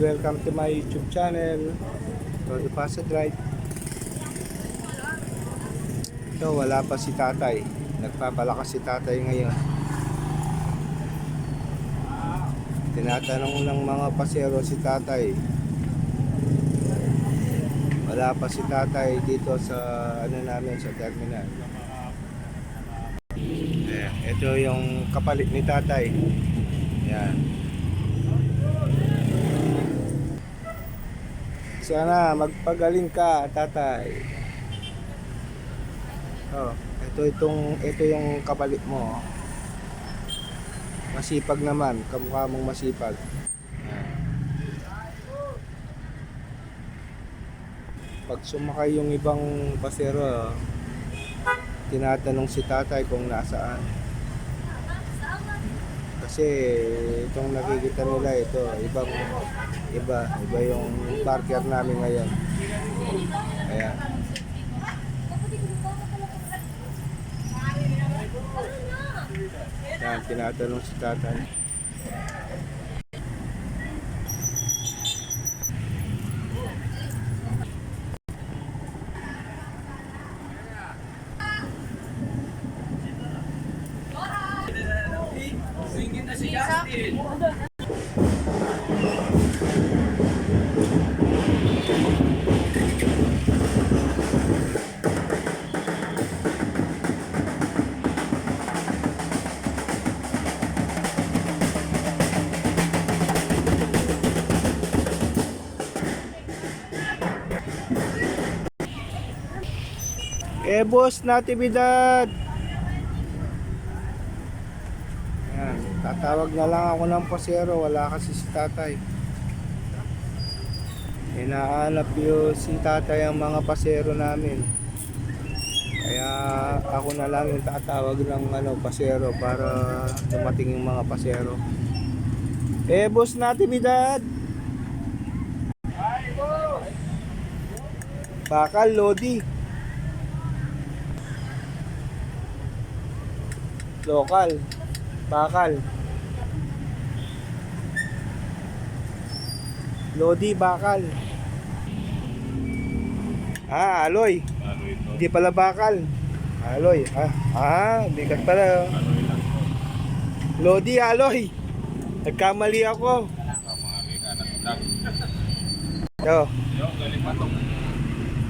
welcome to my YouTube channel. Todo Pasa Drive. Ito, wala pa si tatay. Nagpapalakas si tatay ngayon. Tinatanong ng mga pasero si tatay. Wala pa si tatay dito sa ano namin sa terminal. Ayan, ito yung kapalit ni tatay. Yan. Sana magpagaling ka, tatay. Oh, ito itong ito yung kapalit mo. Masipag naman, kamukha mong masipag. Pag sumakay yung ibang pasero, tinatanong si tatay kung nasaan. Kasi itong nakikita nila ito, ibang iba, iba yung parker namin ngayon. Ayan. Yan, tinatanong si tatay. Eh, boss, natividad! Yan, tatawag na lang ako ng pasero, wala kasi si tatay. Hinahanap yung si tatay ang mga pasero namin. Kaya ako na lang yung tatawag ng ano, pasero para dumating yung mga pasero. Eh, boss, natividad! Bakal, Lodi. Lokal. Bakal. Lodi, bakal. Ah, aloy. Ito? Hindi pala bakal. Aloy. Ah, ah bigat pala. oh. Lodi, aloy. Nagkamali ako. Yo, Yo, galing pa to.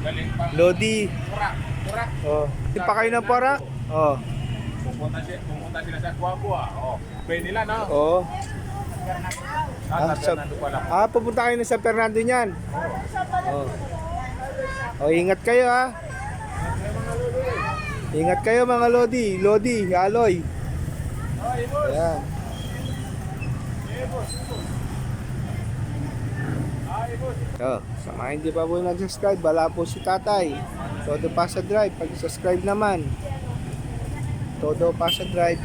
Galing pa. Lodi. Purak, purak. Oh, di pa kayo ng parak? Oh. Pupunta, siya, pupunta sila sa Guagua. Oh, pwede nila, no? Oh. Ah, Ah, sa Fernando pala. ah, pupunta kayo na sa Fernando niyan. Oh. Oh, ingat kayo ha. Ingat kayo mga Lodi. Lodi, Aloy. Ayan. Oh, sa mga hindi pa po nag-subscribe, wala po si tatay. Todo Pasa Drive, pag-subscribe naman. Todo Pasa Drive.